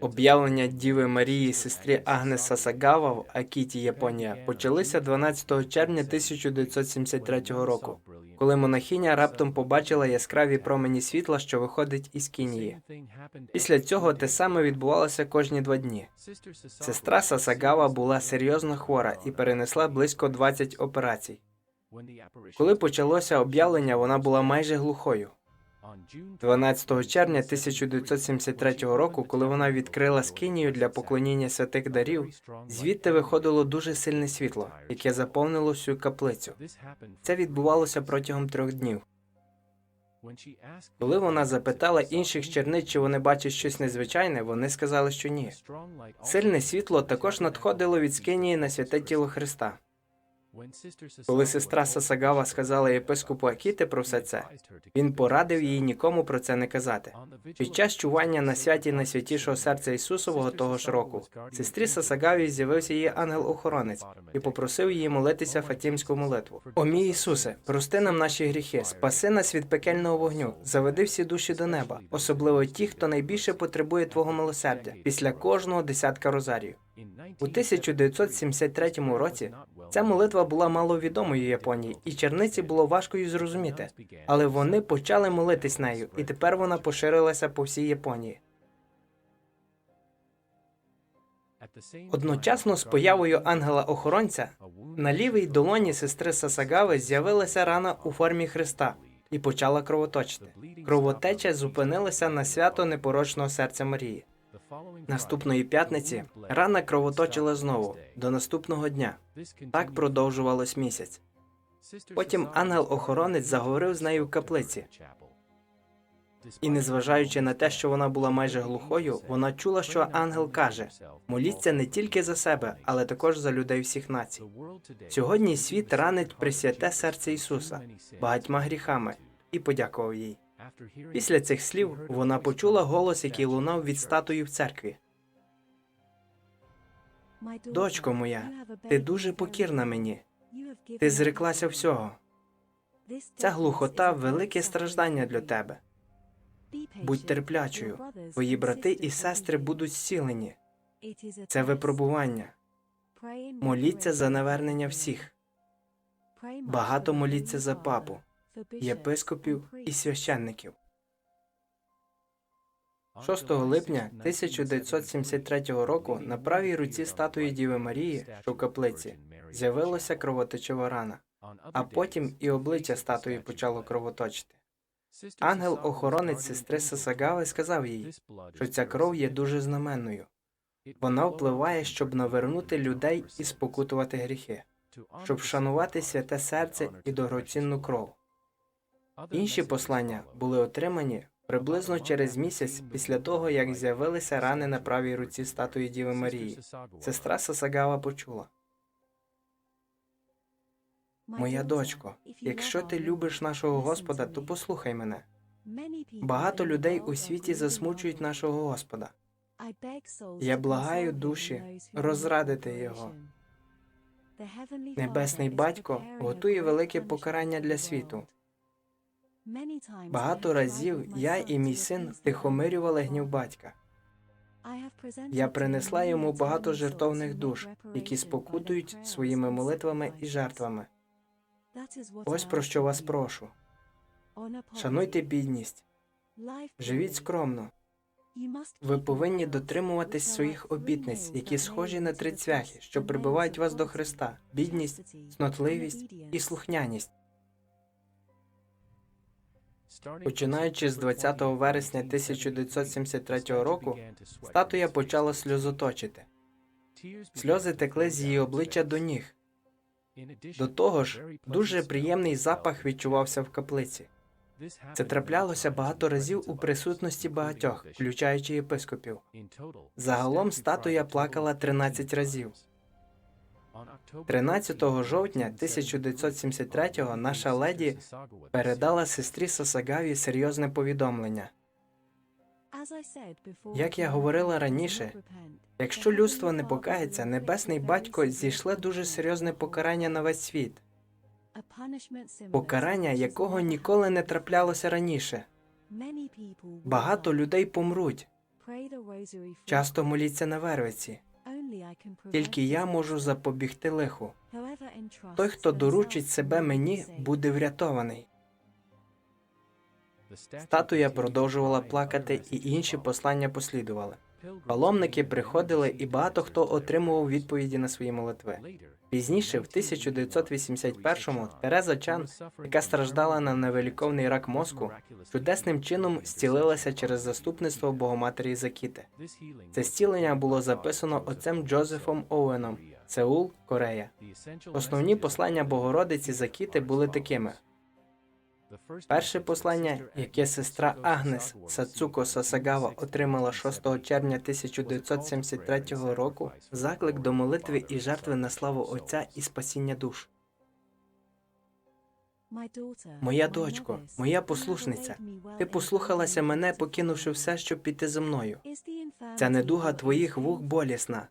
Об'явлення Діви Марії сестрі Агнес Сасагава в Акіті, Японія, почалися 12 червня 1973 року, коли монахиня раптом побачила яскраві промені світла, що виходить із Кінії. Після цього те саме відбувалося кожні два дні. Сестра Сасагава була серйозно хвора і перенесла близько 20 операцій. Коли почалося об'явлення, вона була майже глухою. 12 червня 1973 року, коли вона відкрила скинію для поклоніння святих дарів, звідти виходило дуже сильне світло, яке заповнило всю каплицю. Це відбувалося протягом трьох днів. Коли вона запитала інших черниць, чи вони бачать щось незвичайне, вони сказали, що ні. Сильне світло також надходило від скинії на святе тіло Христа. Коли сестра Сасагава сказала єпископу Акіти про все це, він порадив їй нікому про це не казати. Під час чування на святі найсвятішого серця Ісусового того ж року, сестрі Сасагаві з'явився її ангел-охоронець і попросив її молитися фатімську молитву. О мій Ісусе, прости нам наші гріхи, спаси нас від пекельного вогню, заведи всі душі до неба, особливо ті, хто найбільше потребує Твого милосердя, після кожного десятка розарію. У 1973 році ця молитва була маловідомою Японії, і черниці було важко її зрозуміти, але вони почали молитись нею, і тепер вона поширилася по всій Японії. Одночасно з появою ангела-охоронця на лівій долоні сестри Сасагави з'явилася рана у формі Христа і почала кровоточити. Кровотеча зупинилася на свято непорочного серця Марії. Наступної п'ятниці рана кровоточила знову до наступного дня. Так продовжувалось місяць. Потім ангел-охоронець заговорив з нею в каплиці. І незважаючи на те, що вона була майже глухою, вона чула, що ангел каже: моліться не тільки за себе, але також за людей всіх націй. Сьогодні світ ранить присвяте серце Ісуса багатьма гріхами і подякував їй. Після цих слів вона почула голос, який лунав від статуї в церкві. Дочко моя, ти дуже покірна мені. Ти зреклася всього. Ця глухота велике страждання для тебе. Будь терплячою. Твої брати і сестри будуть зцілені. Це випробування. Моліться за навернення всіх. Багато моліться за папу, єпископів і священників. 6 липня 1973 року на правій руці статуї Діви Марії, що в каплиці, з'явилася кровоточива рана, а потім і обличчя статуї почало кровоточити. Ангел-охоронець сестри Сасагави сказав їй, що ця кров є дуже знаменною. Вона впливає, щоб навернути людей і спокутувати гріхи, щоб вшанувати святе серце і дорогоцінну кров. Інші послання були отримані приблизно через місяць після того, як з'явилися рани на правій руці статуї Діви Марії. Сестра Сасагава почула. Моя дочко, якщо ти любиш нашого Господа, то послухай мене. Багато людей у світі засмучують нашого Господа. Я благаю душі розрадити його. Небесний батько готує велике покарання для світу. Багато разів я і мій син втихомирювали гнів батька. Я принесла йому багато жертовних душ, які спокутують своїми молитвами і жертвами. Ось про що вас прошу. Шануйте бідність, живіть скромно. Ви повинні дотримуватись своїх обітниць, які схожі на три цвяхи, що прибивають вас до Христа: бідність, снотливість і слухняність. Починаючи з 20 вересня 1973 року, статуя почала сльозоточити. Сльози текли з її обличчя до ніг. До того ж, дуже приємний запах відчувався в каплиці. Це траплялося багато разів у присутності багатьох, включаючи єпископів. Загалом статуя плакала 13 разів. 13 жовтня 1973-го наша леді передала сестрі Сасагаві серйозне повідомлення. Як я говорила раніше, Якщо людство не покається, небесний батько зійшле дуже серйозне покарання на весь світ, покарання, якого ніколи не траплялося раніше. Багато людей помруть, Часто моліться на вервиці. Тільки я можу запобігти лиху. Той, хто доручить себе мені, буде врятований. Статуя продовжувала плакати, і інші послання послідували. Паломники приходили, і багато хто отримував відповіді на свої молитви. Пізніше, в 1981-му, Тереза Чан, яка страждала на невеликовний рак мозку, чудесним чином зцілилася через заступництво Богоматері Закіти. Це зцілення було записано отцем Джозефом Оуеном, Сеул, Корея. Основні послання Богородиці Закіти були такими: перше послання, яке сестра Агнес Сацуко Сасагава отримала 6 червня 1973 року, заклик до молитви і жертви на славу Отця і спасіння душ. Моя дочко, моя послушниця, ти послухалася мене, покинувши все, щоб піти за мною. Ця недуга твоїх вух болісна,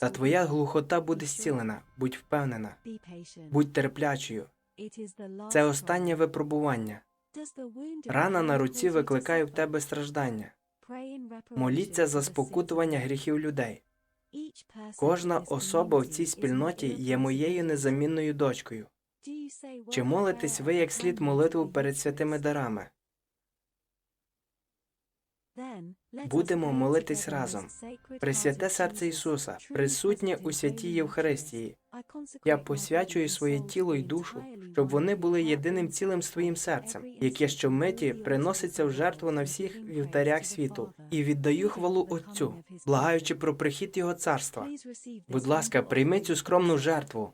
та твоя глухота буде зцілена. Будь впевнена, будь терплячою. Це останнє випробування. Рана на руці викликає в тебе страждання. Моліться за спокутування гріхів людей. Кожна особа в цій спільноті є моєю незамінною дочкою. Чи молитесь ви як слід молитву перед святими дарами? Будемо молитись разом. Пресвяте серце Ісуса, присутнє у святій Євхаристії. Я посвячую своє тіло й душу, щоб вони були єдиним цілим з твоїм серцем, яке щомиті приноситься в жертву на всіх вівтарях світу, і віддаю хвалу Отцю, благаючи про прихід Його царства. Будь ласка, прийми цю скромну жертву.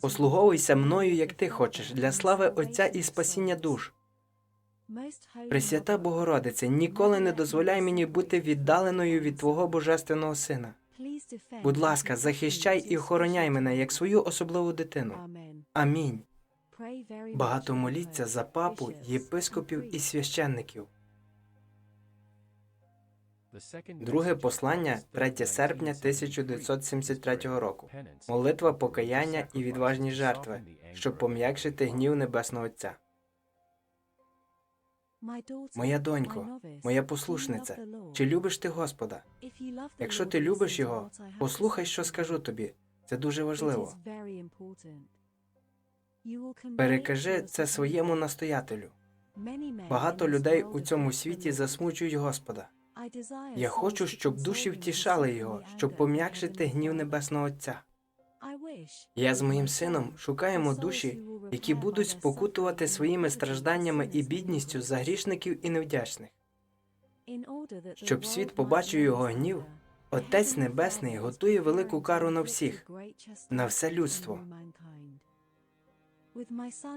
Послуговуйся мною, як ти хочеш, для слави Отця і спасіння душ. Пресвята Богородице, ніколи не дозволяй мені бути віддаленою від Твого божественного сина. Будь ласка, захищай і охороняй мене як свою особливу дитину. Амінь. Багато моліться за папу, єпископів і священників. Друге послання, 3 серпня 1973 року. Молитва покаяння і відважні жертви, щоб пом'якшити гнів Небесного Отця. Моя донько, моя послушниця, Чи любиш ти Господа? Якщо ти любиш його, послухай, що скажу тобі. Це дуже важливо. Перекажи це своєму настоятелю. Багато людей у цьому світі засмучують Господа. Я хочу, щоб душі втішали його, щоб пом'якшити гнів Небесного Отця. Я з моїм сином шукаємо душі, які будуть спокутувати своїми стражданнями і бідністю за грішників і невдячних. Щоб світ побачив його гнів, Отець Небесний готує велику кару на всіх, на все людство.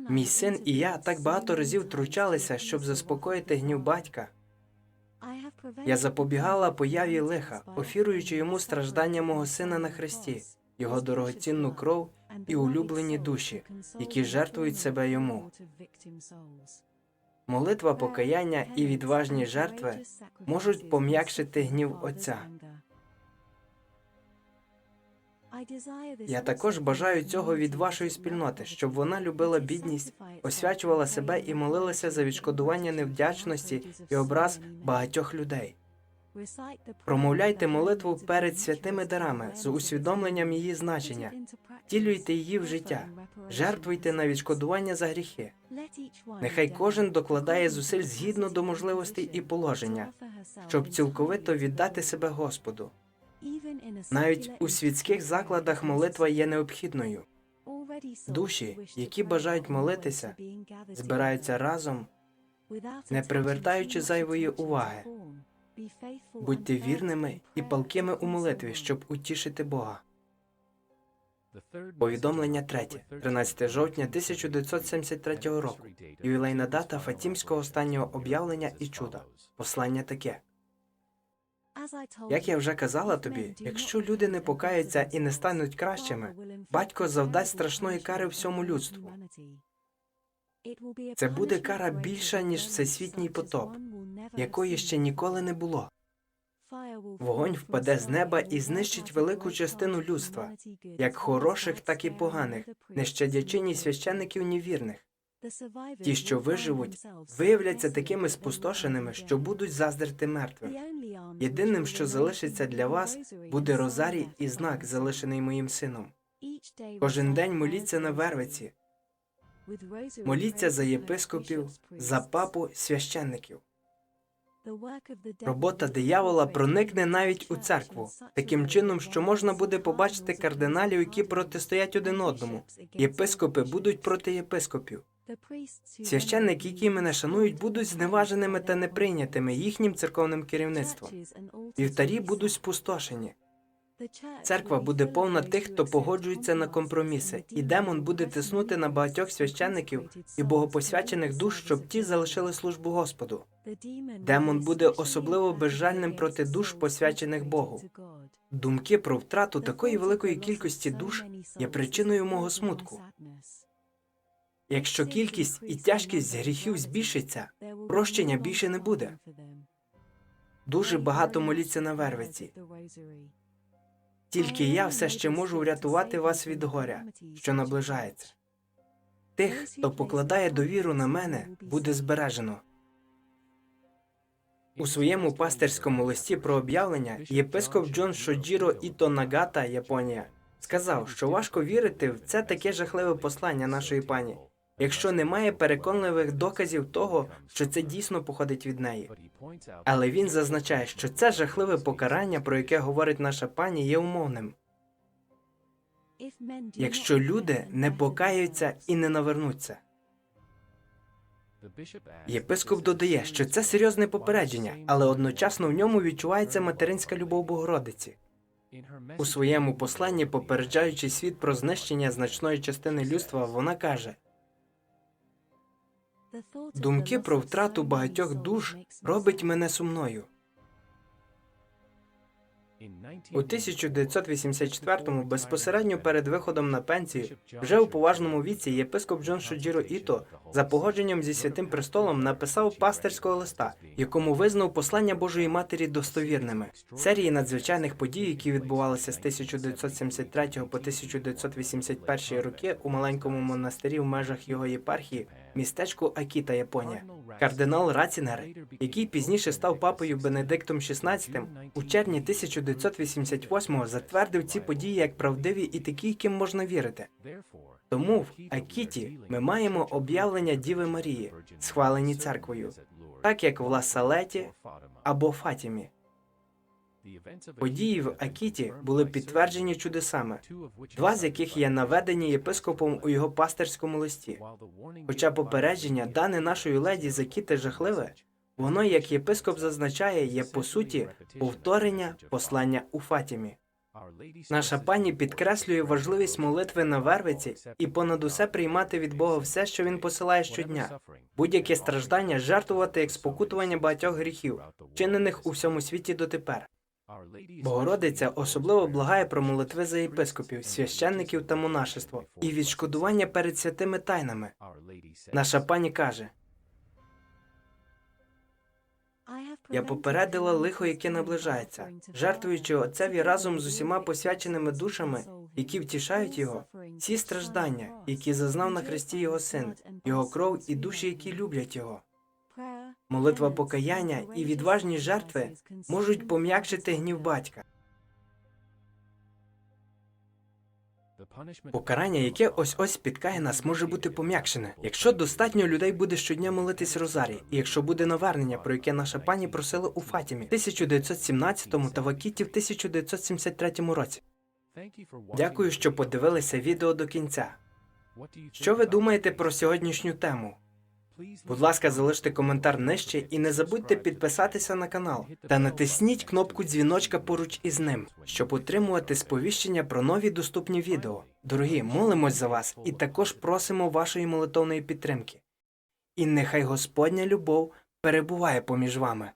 Мій син і я так багато разів втручалися, щоб заспокоїти гнів батька. Я запобігала появі лиха, офіруючи йому страждання мого сина на хресті, його дорогоцінну кров і улюблені душі, які жертвують себе йому. Молитва покаяння і відважні жертви можуть пом'якшити гнів Отця. Я також бажаю цього від вашої спільноти, щоб вона любила бідність, освячувала себе і молилася за відшкодування невдячності і образ багатьох людей. Промовляйте молитву перед святими дарами з усвідомленням її значення, втілюйте її в життя, жертвуйте на відшкодування за гріхи. Нехай кожен докладає зусиль згідно до можливостей і положення, щоб цілковито віддати себе Господу. Навіть у світських закладах молитва є необхідною. Душі, які бажають молитися, збираються разом, не привертаючи зайвої уваги. Будьте вірними і палкими у молитві, щоб утішити Бога. Повідомлення третє, 13 жовтня 1973 року. Ювілейна дата Фатімського останнього об'явлення і чуда. Послання таке. Як я вже казала тобі, якщо люди не покаються і не стануть кращими, батько завдасть страшної кари всьому людству. Це буде кара більша, ніж всесвітній потоп, якої ще ніколи не було. Вогонь впаде з неба і знищить велику частину людства, як хороших, так і поганих, не щадячи ні священників, ні вірних. Ті, що виживуть, виявляться такими спустошеними, що будуть заздрити мертвим. Єдиним, що залишиться для вас, буде розарій і знак, залишений моїм сином. Кожен день моліться на вервиці, моліться за єпископів, за папу, священників. Робота диявола проникне навіть у церкву, таким чином, що можна буде побачити кардиналів, які протистоять один одному. Єпископи будуть проти єпископів. Священники, які мене шанують, будуть зневаженими та неприйнятими їхнім церковним керівництвом. Вівтарі будуть спустошені. Церква буде повна тих, хто погоджується на компроміси, і демон буде тиснути на багатьох священників і богопосвячених душ, щоб ті залишили службу Господу. Демон буде особливо безжальним проти душ, посвячених Богу. Думки про втрату такої великої кількості душ є причиною мого смутку. Якщо кількість і тяжкість гріхів збільшиться, прощення більше не буде. Дуже багато моліться на вервиці. Тільки я все ще можу врятувати вас від горя, що наближається. Тих, хто покладає довіру на мене, буде збережено. У своєму пастирському листі про об'явлення єпископ Джон Шоджіро Іто Нагата, Японія, сказав, що важко вірити в це таке жахливе послання нашої пані, якщо немає переконливих доказів того, що це дійсно походить від неї. Але він зазначає, що це жахливе покарання, про яке говорить наша пані, є умовним. Якщо люди не покаються і не навернуться. Єпископ додає, що це серйозне попередження, але одночасно в ньому відчувається материнська любов Богородиці. У своєму посланні, попереджаючи світ про знищення значної частини людства, вона каже: Думки про втрату багатьох душ робить мене сумною. У 1984-му, безпосередньо перед виходом на пенсію, вже у поважному віці єпископ Джон Шоджіро Іто за погодженням зі святим престолом написав пастирського листа, якому визнав послання Божої Матері достовірними. Серії надзвичайних подій, які відбувалися з 1973 по 1981 роки у маленькому монастирі в межах його єпархії, містечку Акіта, Японія. Кардинал Рацінер, який пізніше став папою Бенедиктом XVI, у червні 1988-го затвердив ці події як правдиві і такі, яким можна вірити. Тому в Акіті ми маємо об'явлення Діви Марії, схвалені церквою, так як в Ласалеті або Фатімі. Події в Акіті були підтверджені чудесами, два з яких є наведені єпископом у його пастирському листі. Хоча попередження, дане нашою леді з Акіти жахливе, воно, як єпископ зазначає, є по суті повторення послання у Фатімі. Наша пані підкреслює важливість молитви на вервиці і понад усе приймати від Бога все, що він посилає щодня. Будь-яке страждання жертвувати як спокутування багатьох гріхів, чинених у всьому світі дотепер. Богородиця особливо благає про молитви за єпископів, священників та монашество і відшкодування перед святими тайнами. Наша пані каже: Я попередила лихо, яке наближається, жертвуючи отцеві разом з усіма посвяченими душами, які втішають його, ці страждання, які зазнав на хресті його син, його кров і душі, які люблять його. Молитва покаяння і відважні жертви можуть пом'якшити гнів батька. Покарання, яке ось ось спіткає нас, може бути пом'якшене, якщо достатньо людей буде щодня молитись розарій, і якщо буде навернення, про яке наша пані просила у Фатімі в 1917 та в Акіті в 1973 році. Дякую, що подивилися відео до кінця. Що ви думаєте про сьогоднішню тему? Будь ласка, залиште коментар нижче і не забудьте підписатися на канал та натисніть кнопку дзвіночка поруч із ним, щоб отримувати сповіщення про нові доступні відео. Дорогі, молимось за вас і також просимо вашої молитовної підтримки. І нехай Господня любов перебуває поміж вами.